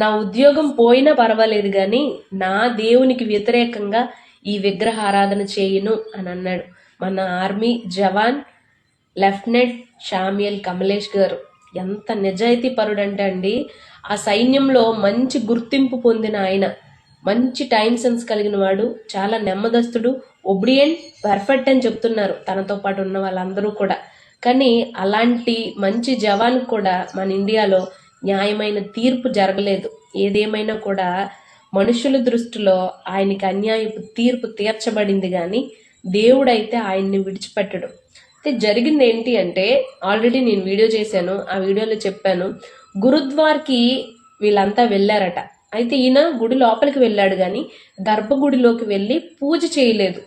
నా ఉద్యోగం పోయినా పర్వాలేదు కానీ నా దేవునికి వ్యతిరేకంగా ఈ విగ్రహారాధన చేయను అని అన్నాడు. మన ఆర్మీ జవాన్ లెఫ్టినెంట్ షామియల్ కమలేష్ గారు. ఎంత నిజాయితీ పరుడంటే అండి ఆ సైన్యంలో మంచి గుర్తింపు పొందిన ఆయన. మంచి టైం సెన్స్ కలిగిన వాడు చాలా నెమ్మదస్తుడు ఒబిడియంట్ పర్ఫెక్ట్ అని చెప్తున్నారు తనతో పాటు ఉన్న వాళ్ళందరూ కూడా. కానీ అలాంటి మంచి జవాన్ కూడా మన ఇండియాలో న్యాయమైన తీర్పు జరగలేదు. ఏదేమైనా కూడా మనుషుల దృష్టిలో ఆయనకి అన్యాయపు తీర్పు తీర్చబడింది కానీ దేవుడైతే ఆయన్ని విడిచిపెట్టడు. అయితే జరిగింది ఏంటి అంటే ఆల్రెడీ నేను వీడియో చేశాను ఆ వీడియోలో చెప్పాను. గురుద్వార్కి వీళ్ళంతా వెళ్ళారట. అయితే ఈయన గుడి లోపలికి వెళ్ళాడు కానీ గర్భగుడిలోకి వెళ్ళి పూజ చేయలేదు.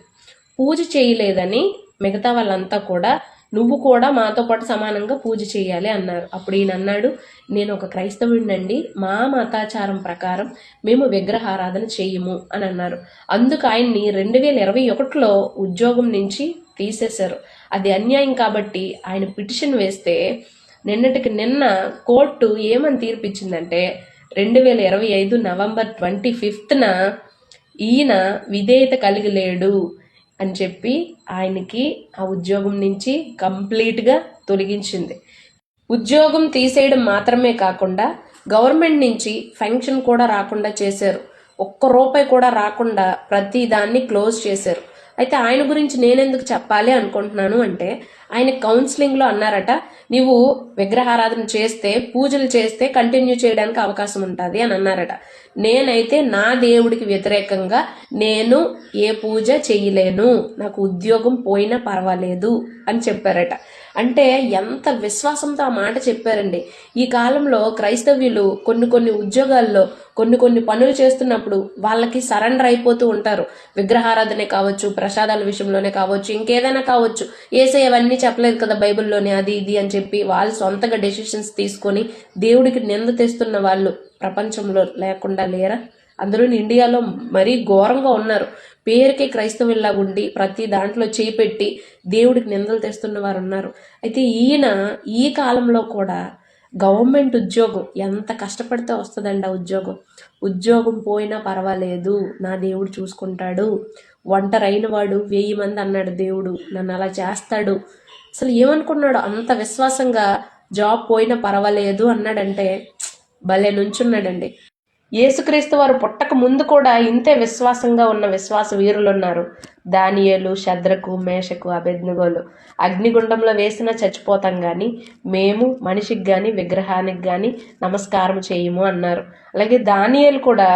పూజ చేయలేదని మిగతా వాళ్ళంతా కూడా నువ్వు కూడా మాతో పాటు సమానంగా పూజ చేయాలి అన్నారు. అప్పుడు ఈయన అన్నాడు నేను ఒక క్రైస్తవుడినండి మా మతాచారం ప్రకారం మేము విగ్రహారాధన చేయము అని అన్నారు. అందుకు ఆయన్ని రెండు వేల ఇరవై ఒకటిలో ఉద్యోగం నుంచి తీసేశారు. అది అన్యాయం కాబట్టి ఆయన పిటిషన్ వేస్తే నిన్నటికి నిన్న కోర్టు ఏమని తీర్పిచ్చిందంటే రెండు వేల ఇరవై ఐదు నవంబర్ ట్వంటీ ఫిఫ్త్న ఈయన విధేయత కలిగి లేడు అని చెప్పి ఆయనకి ఆ ఉద్యోగం నుంచి కంప్లీట్గా తొలగించింది. ఉద్యోగం తీసేయడం మాత్రమే కాకుండా గవర్నమెంట్ నుంచి ఫంక్షన్ కూడా రాకుండా చేశారు. ఒక్క రూపాయి కూడా రాకుండా ప్రతి దాన్ని క్లోజ్ చేశారు. అయితే ఆయన గురించి నేనెందుకు చెప్పాలి అనుకుంటున్నాను అంటే ఆయన కౌన్సిలింగ్లో అన్నారట నీవు విగ్రహారాధన చేస్తే పూజలు చేస్తే కంటిన్యూ చేయడానికి అవకాశం ఉంటుంది అని అన్నారట. నేనైతే నా దేవుడికి వ్యతిరేకంగా నేను ఏ పూజ చేయలేను నాకు ఉద్యోగం పోయినా పర్వాలేదు అని చెప్పారట. అంటే ఎంత విశ్వాసంతో ఆ మాట చెప్పారండి. ఈ కాలంలో క్రైస్తవ్యులు కొన్ని కొన్ని ఉద్యోగాల్లో కొన్ని కొన్ని పనులు చేస్తున్నప్పుడు వాళ్ళకి సరెండర్ అయిపోతూ ఉంటారు. విగ్రహారాధనే కావచ్చు ప్రసాదాల విషయంలోనే కావచ్చు ఇంకేదైనా కావచ్చు. ఏసే అవన్నీ చెప్పలేదు కదా బైబిల్లోనే అది ఇది అని చెప్పి వాళ్ళు సొంతగా డెసిషన్స్ తీసుకొని దేవుడికి నింద తెస్తున్న వాళ్ళు ప్రపంచంలో లేకుండా లేరా? అందరూ ఇండియాలో మరీ ఘోరంగా ఉన్నారు. పేరుకే క్రైస్తవుల్లా ఉండి ప్రతి దాంట్లో చేపెట్టి దేవుడికి నిందలు తెస్తున్న వారు ఉన్నారు. అయితే ఈయన ఈ కాలంలో కూడా గవర్నమెంట్ ఉద్యోగం ఎంత కష్టపడితే వస్తుందండి ఆ ఉద్యోగం. ఉద్యోగం పోయినా పర్వాలేదు నా దేవుడు చూసుకుంటాడు. ఒంటరైన వాడు వెయ్యి మంది అన్నాడు దేవుడు నన్ను అలా చేస్తాడు. అసలు ఏమనుకున్నాడు? అంత విశ్వాసంగా జాబ్ పోయినా పర్వాలేదు అన్నాడంటే భలే నుంచున్నాడండి. యేసుక్రీస్తు వారు పుట్టక ముందు కూడా ఇంతే విశ్వాసంగా ఉన్న విశ్వాస వీరులు ఉన్నారు దానియేలు శద్రకు మేషకు అభిజ్ఞగోలు. అగ్నిగుండంలో వేసినా చచ్చిపోతాం కానీ మేము మనిషికి కానీ విగ్రహానికి కానీ నమస్కారం చేయము అన్నారు. అలాగే దానియేలు కూడా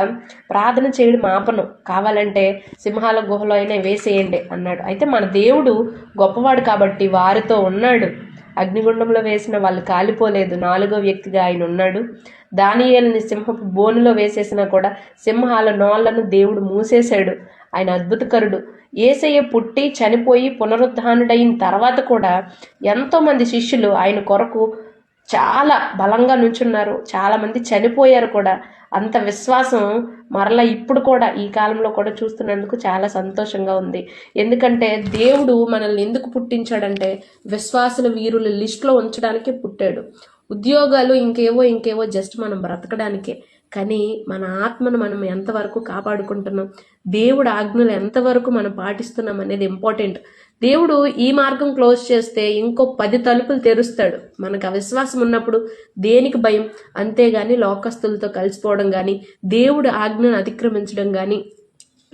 ప్రార్థన చేయడం ఆపను. కావాలంటే సింహాల గుహలో అయినా వేసేయండి అన్నాడు. అయితే మన దేవుడు గొప్పవాడు కాబట్టి వారితో ఉన్నాడు. అగ్నిగుండంలో వేసిన వాళ్ళు కాలిపోలేదు. నాలుగో వ్యక్తిగా ఆయన ఉన్నాడు. దానియేలని సింహపు బోనులో వేసేసినా కూడా సింహాల నోళ్ళను దేవుడు మూసేశాడు. ఆయన అద్భుతకరుడు. ఏసయ్య పుట్టి చనిపోయి పునరుద్ధానుడైన తర్వాత కూడా ఎంతోమంది శిష్యులు ఆయన కొరకు చాలా బలంగా నుంచున్నారు. చాలామంది చనిపోయారు కూడా. అంత విశ్వాసం మరలా ఇప్పుడు కూడా ఈ కాలంలో కూడా చూస్తున్నందుకు చాలా సంతోషంగా ఉంది. ఎందుకంటే దేవుడు మనల్ని ఎందుకు పుట్టించాడంటే విశ్వాసుల వీరుల లిస్టులో ఉంచడానికి పుట్టాడు. ఉద్యోగాలు ఇంకేవో ఇంకేవో జస్ట్ మనం బ్రతకడానికే. కానీ మన ఆత్మను మనం ఎంతవరకు కాపాడుకుంటున్నాం? దేవుడు ఆజ్ఞలు ఎంతవరకు మనం పాటిస్తున్నాం అనేది ఇంపార్టెంట్ దేవుడు ఈ మార్గం క్లోజ్ చేస్తే ఇంకో పది తలుపులు తెరుస్తాడు. మనకు అవిశ్వాసం ఉన్నప్పుడు దేనికి భయం? అంతేగాని లోకస్తులతో కలిసిపోవడం కానీ దేవుడు ఆజ్ఞను అతిక్రమించడం కానీ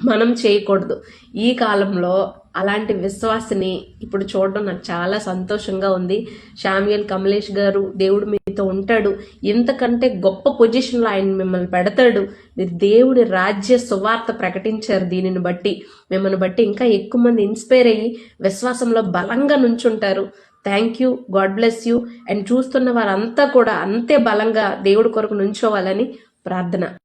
మనం చేయకూడదు. ఈ కాలంలో అలాంటి విశ్వాసని ఇప్పుడు చూడడం నాకు చాలా సంతోషంగా ఉంది. శామ్యుయల్ కమలేష్ గారు దేవుడు మీతో ఉంటాడు. ఇంతకంటే గొప్ప పొజిషన్లో ఆయన మిమ్మల్ని పెడతాడు. మీరు దేవుడి రాజ్య సువార్త ప్రకటించారు దీనిని బట్టి. మిమ్మల్ని బట్టి ఇంకా ఎక్కువ మంది ఇన్స్పైర్ అయ్యి విశ్వాసంలో బలంగా నుంచుంటారు. Thank you. God bless you. And చూస్తున్న వారంతా కూడా అంతే బలంగా దేవుడి కొరకు నుంచోవాలని ప్రార్థన.